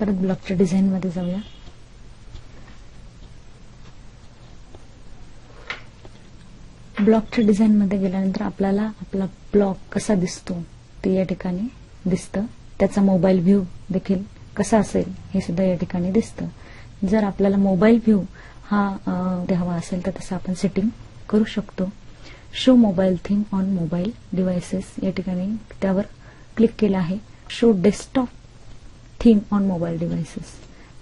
परत ब्लॉकच्या डिझाईन मध्ये जाऊया. ब्लॉकच्या डिझाईन मध्ये गेल्यानंतर आपल्याला आपला ब्लॉक कसा दिसतो ते या ठिकाणी दिसतं. त्याचा मोबाईल व्ह्यू देखील कसा असेल हे सुद्धा या ठिकाणी दिसतं. जर आपल्याला मोबाईल व्ह्यू हा हवा असेल तर तसं आपण सेटिंग करू शकतो. Show mobile theme on mobile devices या ठिकाणी त्यावर क्लिक केलं आहे. Show desktop theme on mobile devices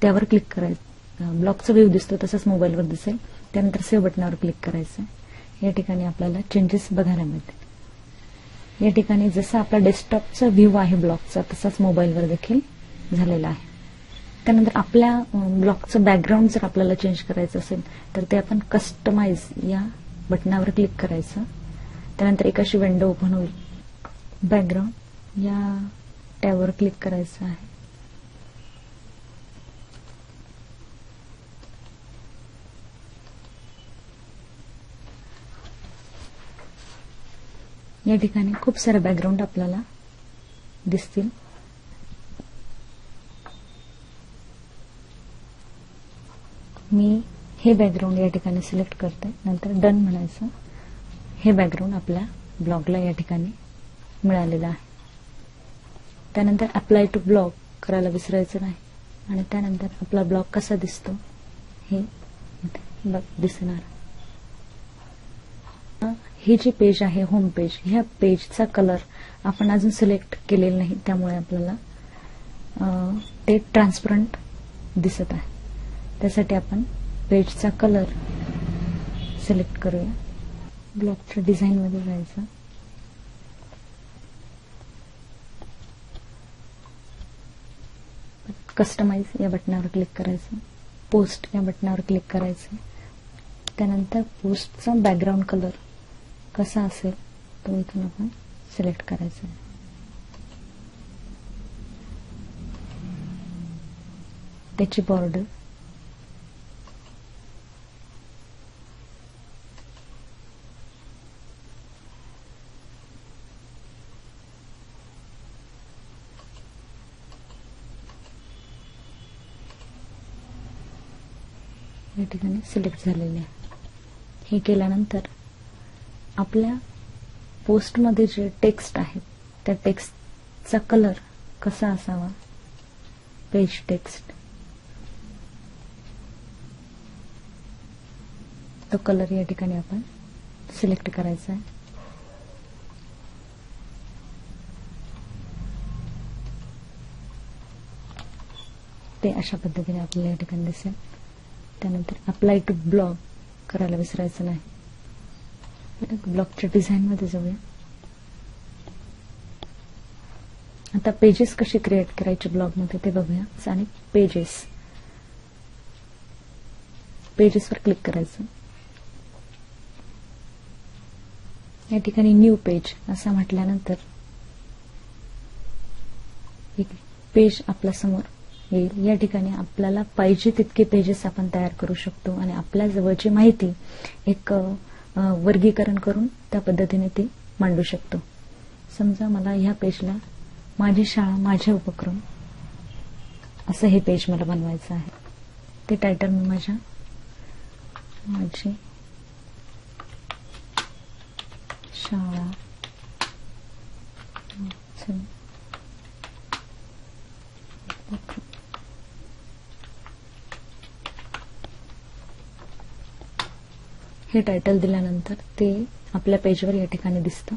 त्यावर क्लिक करायचं. ब्लॉकचा व्ह्यू दिसतो तसंच मोबाईलवर दिसेल. त्यानंतर सेव्ह बटनावर क्लिक करायचं. या ठिकाणी आपल्याला चेंजेस बघायला मिळतील. या ठिकाणी जसा आपला डेस्कटॉपचा व्ह्यू आहे ब्लॉकचा तसाच मोबाईलवर देखील झालेला आहे. त्यानंतर आपल्या ब्लॉकचं बॅकग्राऊंड जर आपल्याला चेंज करायचं असेल तर ते आपण कस्टमाइज या बटनावर क्लिक करायचं. त्यानंतर एक अशी विंडो ओपन होईल. बॅकग्राऊंड या टॅबवर क्लिक करायचं आहे. या ठिकाणी खूप सारे बॅकग्राऊंड आपल्याला दिसतील. मी हे बॅकग्राऊंड या ठिकाणी सिलेक्ट करते. नंतर डन म्हणायचं. हे बॅकग्राऊंड आपल्या ब्लॉगला या ठिकाणी मिळालेलं आहे. त्यानंतर अप्लाय टू ब्लॉग करायला विसरायचं नाही. आणि त्यानंतर आपला ब्लॉग कसा दिसतो हे बघ दिसणार. हे जे पेज आहे होम पेज ह्या पेजचा कलर आपण अजून सिलेक्ट केलेला नाही. त्यामुळे आपल्याला ते ट्रान्सपरंट दिसत आहे. त्यासाठी आपण पेजचा कलर सिलेक्ट करूया. ब्लॉकच्या डिझाईनमध्ये जायचं. कस्टमाइज या बटनावर क्लिक करायचं. पोस्ट या बटनावर क्लिक करायचं. त्यानंतर पोस्टचा बॅकग्राऊंड कलर कसा असेल तो इथून आपण सिलेक्ट करायचा आहे. त्याची बॉर्डर या ठिकाणी सिलेक्ट झालेले आहे. हे केल्यानंतर आपल्या पोस्टमध्ये जे टेक्स्ट आहेत त्या टेक्स्टचा कलर कसा असावा? पेज टेक्स्ट तो कलर या ठिकाणी आपण सिलेक्ट करायचा आहे. ते अशा पद्धतीने आपल्याला या ठिकाणी दिसेल. त्यानंतर अप्लाय टू ब्लॉग करायला विसरायचं नाही. ब्लॉकच्या डिझाईन मध्ये जाऊया. आता पेजेस कशी क्रिएट करायचे ब्लॉगमध्ये ते बघूया. आणि पेजेस पेजेसवर क्लिक करायचं. या ठिकाणी न्यू पेज असं म्हटल्यानंतर एक पेज आपल्यासमोर येईल. या ठिकाणी आपल्याला पाहिजे तितके पेजेस आपण तयार करू शकतो. आणि आपल्या जवळची माहिती एक वर्गीकरण करून त्या पद्धतीने ते मांडू शकतो समजा मला ह्या पेजला माझी शाळा माझे उपक्रम असं हे पेज मला बनवायचं आहे ते टायटल मी माझ्या माझी शाळा उपक्रम. हे टायटल दिल्यानंतर ते आपल्या पेजवर या ठिकाणी दिसतं.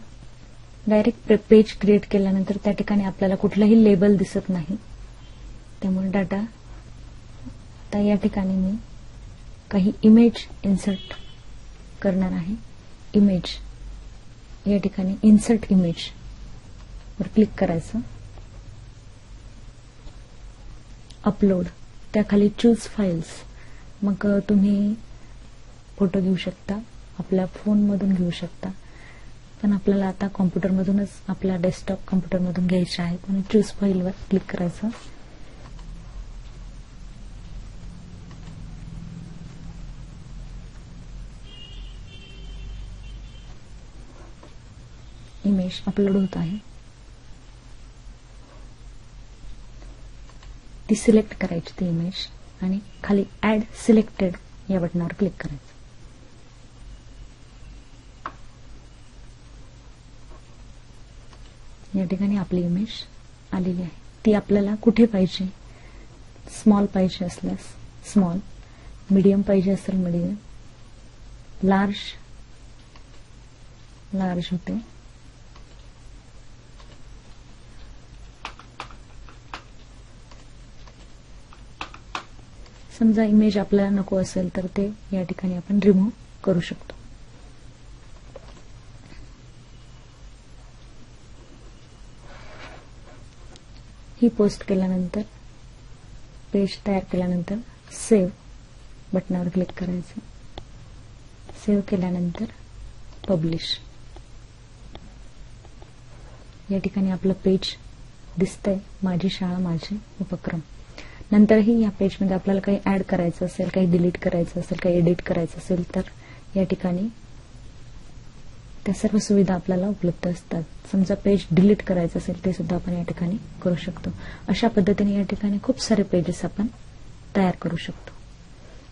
डायरेक्ट पेज क्रिएट केल्यानंतर त्या ठिकाणी आपल्याला कुठलंही लेबल दिसत नाही. त्यामुळे डाटा आता या ठिकाणी मी काही इमेज इन्सर्ट करणार आहे. इमेज या ठिकाणी इन्सर्ट इमेज वर क्लिक करायचं. अपलोड त्याखाली चूज फाईल्स मग तुम्ही फोटो घेऊ शकता आपल्या फोनमधून घेऊ शकता. पण आपल्याला आता कॉम्प्युटरमधूनच आपल्या डेस्कटॉप कॉम्प्युटरमधून घ्यायचे आहे. म्हणून चूज फाईलवर क्लिक करायचं. इमेज अपलोड होत आहे. ती सिलेक्ट करायची ती इमेज आणि खाली ऍड सिलेक्टेड या बटनावर क्लिक करायचं. या ठिकाणी आपली इमेज आलेली आहे. ती आपल्याला कुठे पाहिजे? स्मॉल पाहिजे असल्यास स्मॉल मीडियम पाहिजे असेल मीडियम लार्ज लार्ज होते. समजा इमेज आपल्याला नको असेल तर ते या ठिकाणी आपण रिमूव्ह करू शकतो. ही पोस्ट केल्यानंतर पेज तयार केल्यानंतर सेव्ह बटनावर क्लिक करायचं. सेव्ह केल्यानंतर पब्लिश या ठिकाणी आपलं पेज दिसतंय माझी शाळा माझे उपक्रम. नंतरही या पेजमध्ये आपल्याला काही ऍड करायचं असेल काही डिलीट करायचं असेल काही एडिट करायचं असेल तर या ठिकाणी त्या सर्व सुविधा आपल्याला उपलब्ध असतात. समजा पेज डिलीट करायचं असेल ते सुद्धा आपण या ठिकाणी करू शकतो. अशा पद्धतीने या ठिकाणी खूप सारे पेजेस आपण तयार करू शकतो.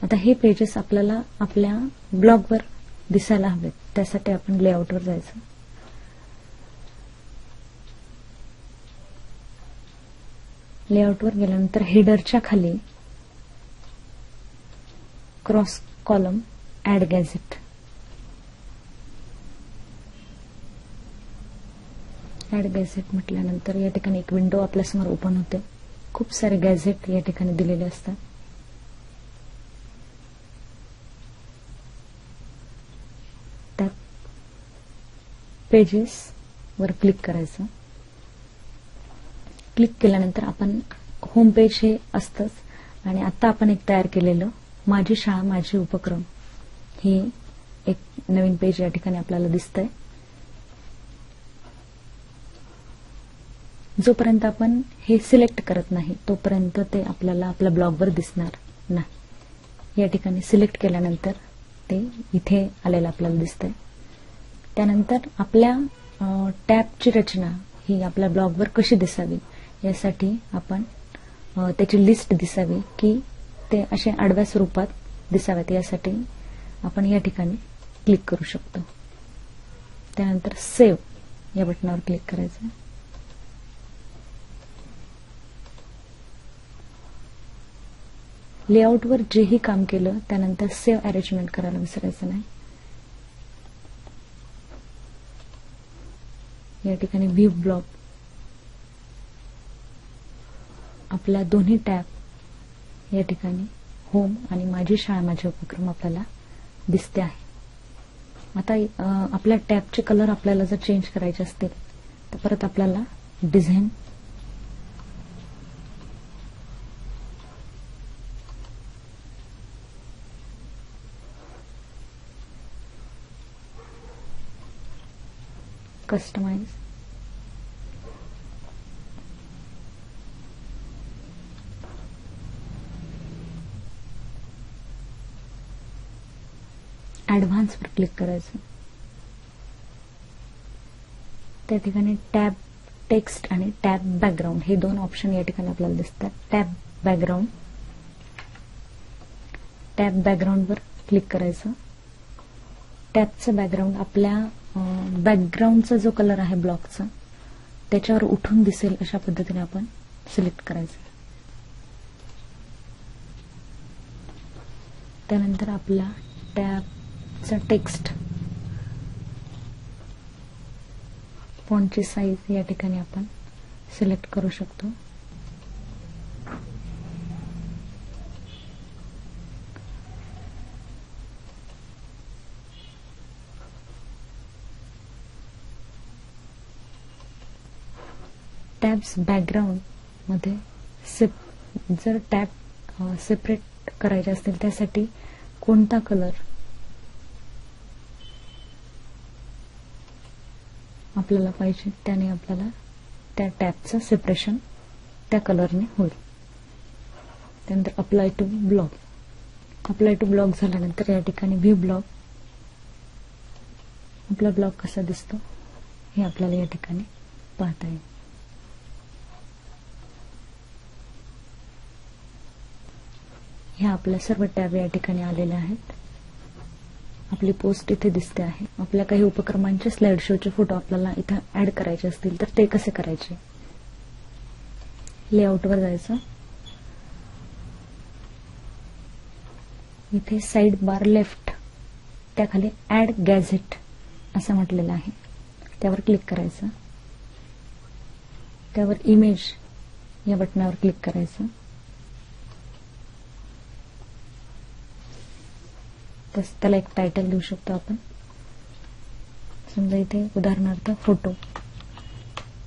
आता हे पेजेस आपल्याला आपल्या ब्लॉगवर दिसायला हवेत. त्यासाठी आपण लेआउटवर जायचं. लेआउटवर गेल्यानंतर हेडरच्या खाली cross column add gadget add gadget म्हटल्यानंतर या ठिकाणी एक विंडो आपल्यासमोर ओपन होते. खूप सारे गॅझेट या ठिकाणी दिलेले असतात. त्यात पेजेस वर क्लिक करायचं. क्लिक केल्यानंतर आपण होम पेज हे असतंच. आणि आता आपण एक तयार केलेलं माझी शाळा माझे उपक्रम हे एक नवीन पेज या ठिकाणी आपल्याला दिसतंय. जोपर्यंत आपण हे सिलेक्ट करत नाही तोपर्यंत ते आपल्याला आपल्या ब्लॉगवर दिसणार नाही. या ठिकाणी सिलेक्ट केल्यानंतर ते इथे आलेलं आपल्याला दिसतंय. त्यानंतर आपल्या टॅबची रचना ही आपल्या ब्लॉगवर कशी दिसावी यासाठी आपण त्याची लिस्ट दिसावी की ते असे आडव्या स्वरूपात दिसाव्यात यासाठी आपण या ठिकाणी क्लिक करू शकतो. त्यानंतर सेव्ह या बटनावर क्लिक करायचं. लेआउटवर जेही काम केलं त्यानंतर सेव्ह अरेंजमेंट करायला विसरायचं नाही. या ठिकाणी व्ह्यू ब्लॉक आपल्या दोन्ही टॅब या ठिकाणी होम आणि माझी शाळा माझे उपक्रम आपल्याला दिसते आहे. आता आपल्या टॅबचे कलर आपल्याला जर चेंज करायचे असतील तर परत आपल्याला डिझाईन कस्टमाइज ऍडव्हान्सवर क्लिक करायचं. त्या ठिकाणी टॅब टेक्स्ट आणि टॅब बॅकग्राऊंड हे दोन ऑप्शन या ठिकाणी आपल्याला दिसतात. टॅब बॅकग्राऊंड टॅब बॅकग्राऊंडवर क्लिक करायचं. टॅबचं बॅकग्राऊंड आपल्या बॅकग्राऊंडचा जो कलर आहे ब्लॉकचा त्याच्यावर उठून दिसेल अशा पद्धतीने आपण सिलेक्ट करायचं. त्यानंतर आपला टॅबचा टेक्स्ट फॉन्टची साईज या ठिकाणी आपण सिलेक्ट करू शकतो. टॅब्स बॅकग्राऊंडमध्ये जर टॅब सेपरेट करायचे असतील त्यासाठी कोणता कलर आपल्याला पाहिजे त्याने आपल्याला त्या टॅबचं सेपरेशन त्या कलरने होईल. त्यानंतर apply to blog apply to blog झाल्यानंतर या ठिकाणी व्ह्यू ब्लॉग आपला ब्लॉग कसा दिसतो हे आपल्याला या ठिकाणी पाहता येईल. ह्या आपल्या सर्व टॅब या ठिकाणी आलेल्या आहेत. आपली पोस्ट इथे दिसते आहे. आपल्या काही उपक्रमांचे स्लाइड शोचे फोटो आपल्याला इथं ऍड करायचे असतील तर ते कसे करायचे? लेआउटवर जायचं. इथे साईड बार लेफ्ट त्याखाली ऍड गॅझेट असं म्हटलेलं आहे. त्यावर क्लिक करायचं. त्यावर इमेज या बटनावर क्लिक करायचं. तस त्याला एक टायटल देऊ शकतो आपण. समजा इथे उदाहरणार्थ फोटो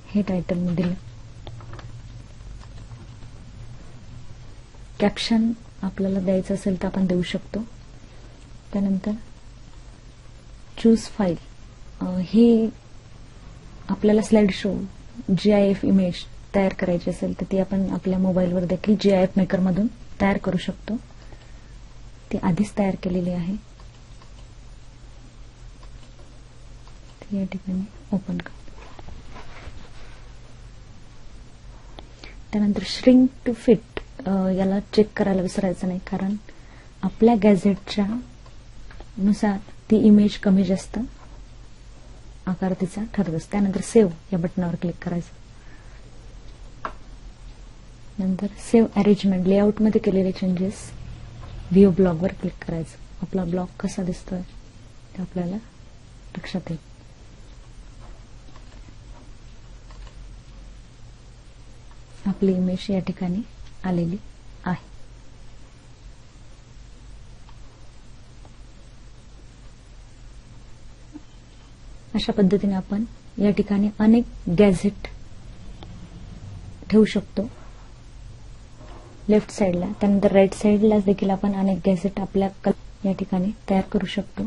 हे टायटल मी दिलं. कॅप्शन आपल्याला द्यायचं असेल तर आपण देऊ शकतो. त्यानंतर चूज फाईल हे आपल्याला slide show G I F image तयार करायची असेल तर ती आपण आपल्या मोबाईलवर देखील जी आय एफ मेकरमधून तयार करू शकतो. ती आधीच तयार केलेली आहे. या ठिकाणी ओपन कर. त्यानंतर श्रिंक टू फिट याला चेक करायला विसरायचं नाही कारण आपल्या गॅझेटच्या नुसार ती इमेज कमी जास्त आकार तिचा ठरत असतो. त्यानंतर सेव्ह या बटनावर क्लिक करायचं. नंतर सेव्ह अरेंजमेंट लेआउटमध्ये केलेले चेंजेस व्ह्यू ब्लॉगवर क्लिक करायचं. आपला ब्लॉग कसा दिसतोय ते आपल्याला लक्षात येईल. आपली इमेज या ठिकाणी आलेली आहे. अशा पद्धतीने आपण या ठिकाणी अनेक गॅझेट ठेवू शकतो. लेफ्ट साईडला त्यानंतर राईट साईडला देखील आपण अनेक गॅझेट आपल्या या ठिकाणी तयार करू शकतो.